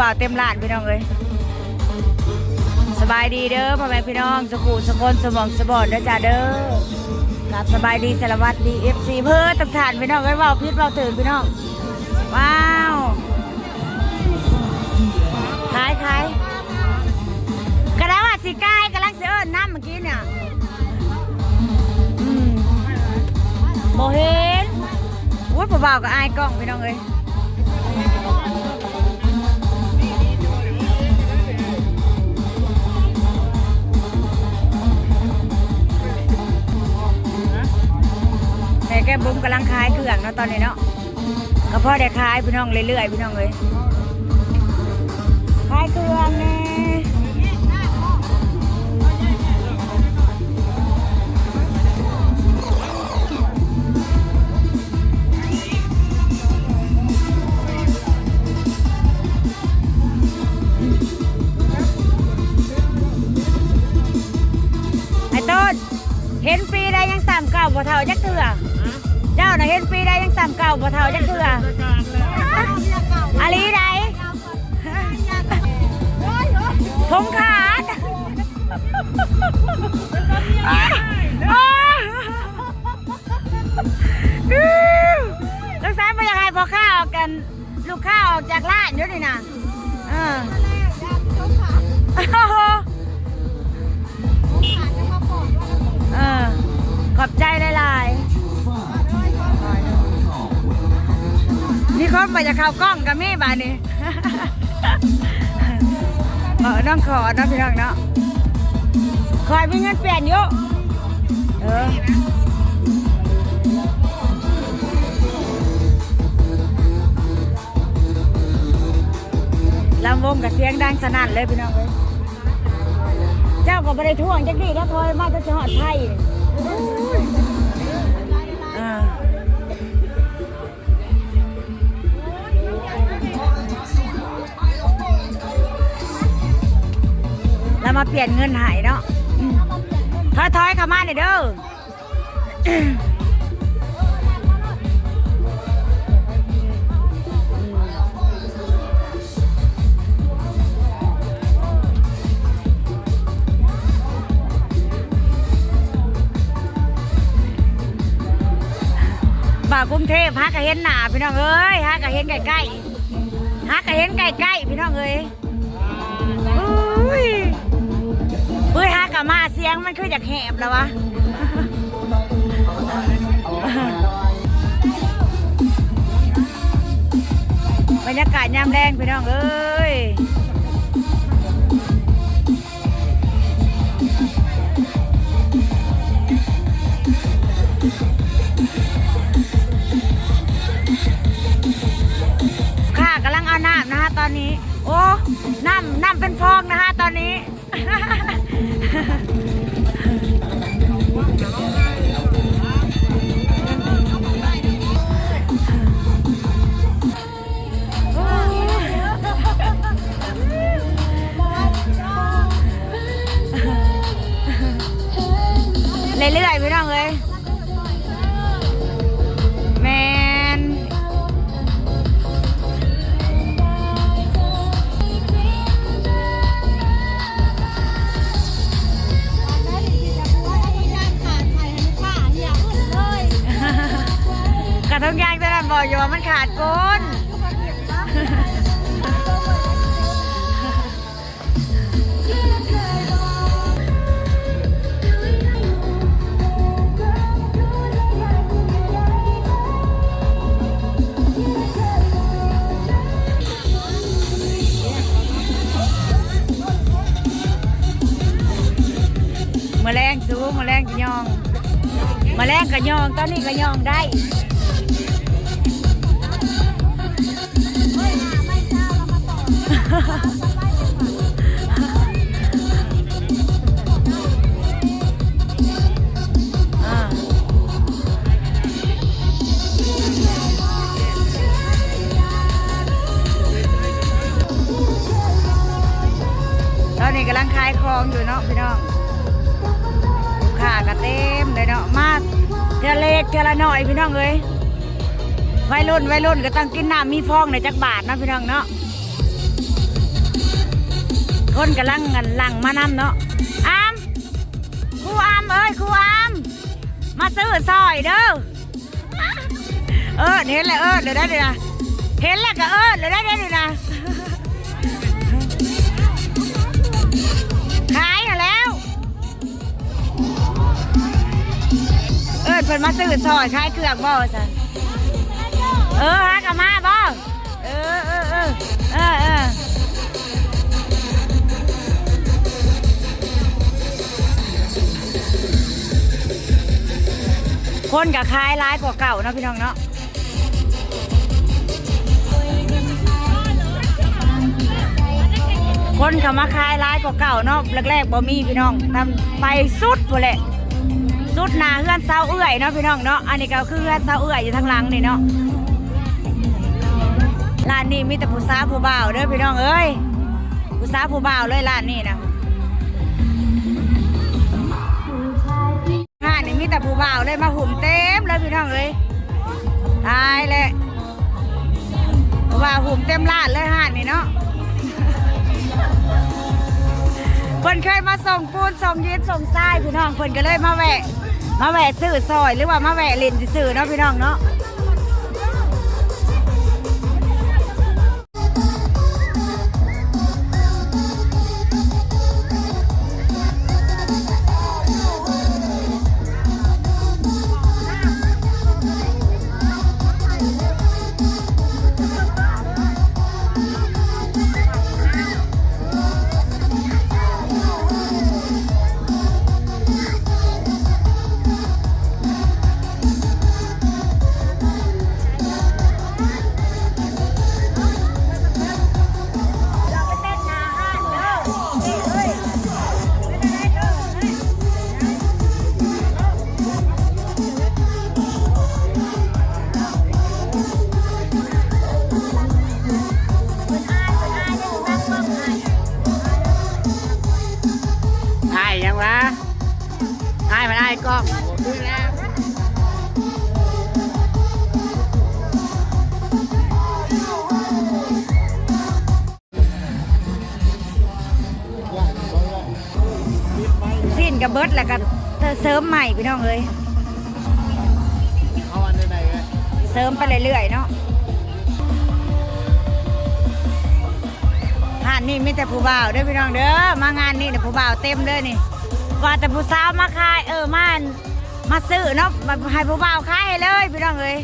บ่าวเต็มร้านพี่น้องเอ้ยสบายดีเด้อพ่อแม่พี่น้องสกูสกลสมองสบอดเด้อจ้าเด้อกับสบายดีสารวัตรดีเอฟซีเพื่อตับฐานพี่น้องเอ้ยเว่าพิษเว่าตื่นพี่น้องว้าวขายขายกระดาษสีกายกำลังเสือน้ำเมื่อกี้เนี่ยโมเห็นวุ้ยเบาๆก็อายกล้องพี่น้องเอ้ย แก้บุ้มกำลังคายเครื่องเนาะตอนนี้เนาะก็พ่อได้คายพี่น้องเรื่อยๆพี่น้องเลยคายเครื่องแน่ไอ้ต้นเห็นปีได้ยังสามเก่าบ่เท่าจักเถื่อาน่ะเห็นปีได้ยังสามเก่าบ่เท่าจักเถื่ออะไรใดผมขาดลูกสาวไปยังไงพอข้าวกัน ลูกข้าวออกจากร้านเดี๋ยวนี้นะเออเออขอบใจหลาย มีคนไปจะเข้ากล้องกับมี่บานนี้เออน้องขอนะพี่น้องเนาะคอยมีเงินเปลี่ยนอยู่เออลำวงกับเสียงดังสนั่นเลยพี่น้องเลยเจ้าก็ไม่ได้ท่วงจักดีแล้วทอยมาจะจะหอดไทย มาเปลี่ยนเงินใหายเนาะถอยถอยๆเข้ามาหน่อยเด้อบ่าวกรุงเทพฮักก็เห็นหน้าพี่น้องเอ้ยฮักก็เห็นใกล้ๆฮักก็เห็นใกล้ๆพี่น้องเอ้ยอุ้ย สียงมันคือจากแหบแล้ววะบรรยากาศยามแรงพี่น้องเอ้ยค่ะกำลังเอาน้ำนะคะตอนนี้ โอ้ น้ำน้ำเป็นฟองนะคะตอนนี้ ออย่ามันขาดก้นมาแรงสูมาแรงกะยอง มาแรงกะยองตอนนี้กะยองได้ ตอนนี้กำลังขายของอยู่เนาะพี่น้องลูกค้าก็เต็มเลยเนาะมาเทเลกเทละหน่อยพี่น้องเอ้ยวัยรุ่นวัยรุ่นก็ต้องกินน้ำมีฟองในจักบาทนะพี่น้องเนาะ คนกำลังกันลังมานำเนาะอามครูอามเอ้ยครูอามมาซื้อซอยเด้อเออเห็นแล้วเออเดี๋ยวได้เดี๋ยวนะเห็นแล้วก็เออเดี๋ยวได้เดี๋ยวนะขายหาแล้ว เออเพิ่นมาซื้อซอยขายเครื่องบ่ว่าซั่นเออหากลับมาบ่เออเออเออเออเออ คนกับคายร้ายกว่าเก่าเนาะพี่น้องเนาะคนเขามาคายร้ายกว่าเก่าเนาะแรกๆบ่มีพี่น้องทำไปสุดพุ่นแหละสุดหนาเฮือนเสาเอื้อยเนาะพี่น้องเนาะอันนี้ก็คือเฮือนเสาเอื้อยอยู่ทางหลังนี่เนาะร้านนี้มีแต่ผู้สาวผู้บ่าวเด้อพี่น้องเอ้ยผู้สาวผู้บ่าวเลยร้านนี้นะ นนี้มีแต่ผู้บ่าวเลยมาหุ่มเต็มเลยพี่น้องเอ้ยตายเลยผู้บ่าวหุ่มเต็มร้านเลยห่านนี่เนาะเพิ่นเคยมาส่งปูนส่งยินส่งทรายพี่น้องเพิ่นก็เลยมาแวะ มาแวะซื้อซอยหรือว่ามาแวะเล่นซื้อเนาะพี่น้องเนาะ วะไอ้มันไอ้กล้องคือแล้วสิ้นกับเบิร์ดแล้วก็เสริมใหม่พี่น้องเลยเอาอันไหนๆกันเสริมไปเรื่อยๆเนาะหานนี่มีแต่ผู้บ่าวเด้อพี่น้องเด้อมางานนี่แต่ผู้บ่าวเต็มเลยนี่ ว่าแต่ผู้สาวมาขายเออมามาซื้อเนาะมาให้ผู้บ่าวขายให้เลยพี่น้องเอ้ย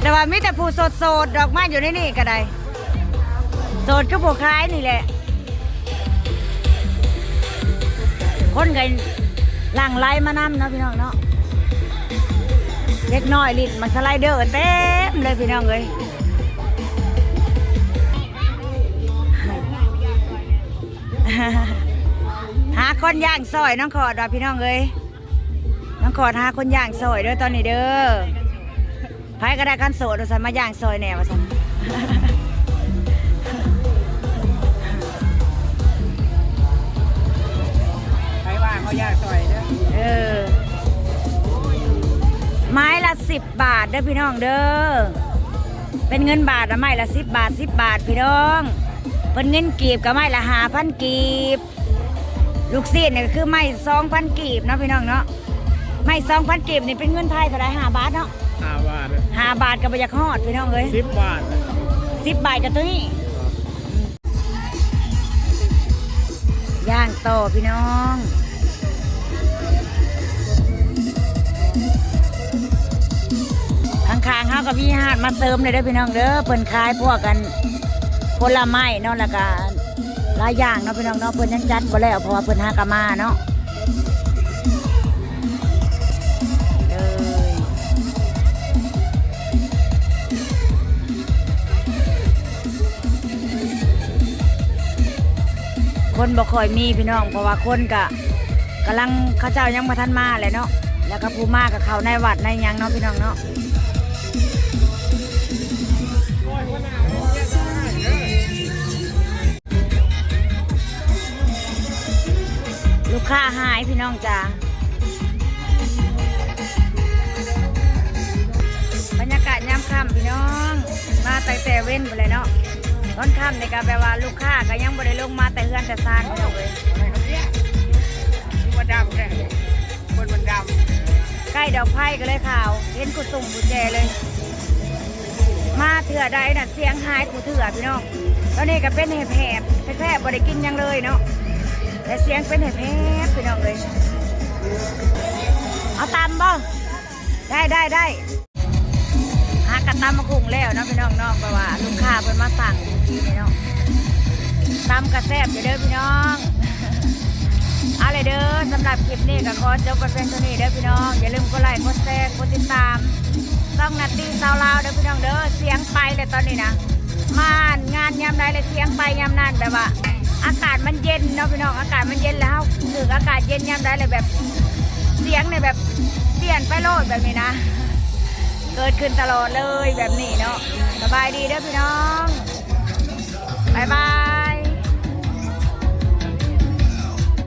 แต่ว่ามีแต่ผู้โสดๆดอกไม้อยู่ในนี่ก็ได้โสดก็ผู้ขายนี่แหละ คนกันหลังไล่มานำเนาะพี่น้องเนาะเล็กน้อยลิ้นมันสไลเดอร์เต็มเลยพี่น้องเลย หาคนย่างซอยน้องขอดว่าพี่น้องเลยน้องขอดหาคนย่างซอยเด้อตอนนี้เด้อไผก็ได้กันโสดว่าสันมาย่างซอยแหน่ว่าสันใครว่างเขายากซอยเด้อเออไม้ละสิบบาทเด้อพี่น้องเด้อเป็นเงินบาทละไม้ละสิบบาทสิบบาทพี่น้องเป็นเงินกีบกับไม้ละหาพันกีบ ลูกซีดเนี่ยก็คือไม้สองพันกีบเนาะพี่น้องเนาะไม้สองพันกีบนี่เป็นเงินไทยเท่าไหรห้าบาทเนาะห้าบาทห้าบาทกับบอยากฮอดพี่น้องเอ้ยสิบบาทสิบบาทกับตัวนี้ย่างต่อพี่น้องข้างๆเฮากับพี่หาดมาเติมเลยเด้อพี่น้องเด้อเพิ่นขายพวกกันผลไม้เนาะแล้วก็ หลายอย่างเนาะพี่น้องเนาะเพิ่นยังจัดบ่แล้วเพราะว่าเพิ่นหากะมาเนาะคนบ่ค่อยมีพี่น้องเพราะว่าคนกะกำลังเขาเจ้ายังมาทันมาแหละเนาะแล้วก็ผู้มากับเขาในวัดในยังเนาะพี่น้องเนาะ หายพี่น้องจ้าบรรยากาศยามค่ำพี่น้อง มาแต่แต่เว้นไปเลยเนาะตค่อนข้ามในการแปลว่าลูกค้าก็ยังบ่ได้ลงมาแต่เฮือนแต่ซานพี่น้องเลยอะไรเขาเนี่ยชื่อว่าดำเนี่ยคนมันดใกล้ดอกไผ่ก็เลยข่าว เห็นกุตุ่มกุแจเลย มาเถื่อใดน่ะเสียงหายกูเถื่อพี่น้องตอนนี้ก็เป็นแหบแหบๆแผลบๆบ่ได้กินหยังเลยเนาะ แต่เสียงเป็นแหบแหบพี่น้องเลยเอาตำบ่ได้ได้ได้หากระตำมาคุงแล้วนะพี่น้องนาะเพราะว่าลูกค้าเพิ่นมาสั่งทีนี่เนาะตำกระแซบอยู่เด้อพี่น้องอาเลยเด้อสำหรับคลิปนี้ก็ขอจบไปเป็นเท่านี้เด้อพี่น้อง อย่าลืมกดไลค์กดแชร์กดติดตามต้องนาตีสาวลาวเด้อพี่น้องเด้อเสียงไปเลยตอนนี้นะมานงานยามใดเลยเสียงไปยามนั้นแบบว่า อากาศมันเย็นเนาะพี่น้องอากาศมันเย็นแล้วถึงอากาศเย็นยามได้เลยแบบ เสียงเนี่ยแบบเปลี่ยนไปโลดแบบนี้นะ เกิดขึ้นตลอดเลยแบบนี้เนาะสบายดีเด้อพี่น้องบายบาย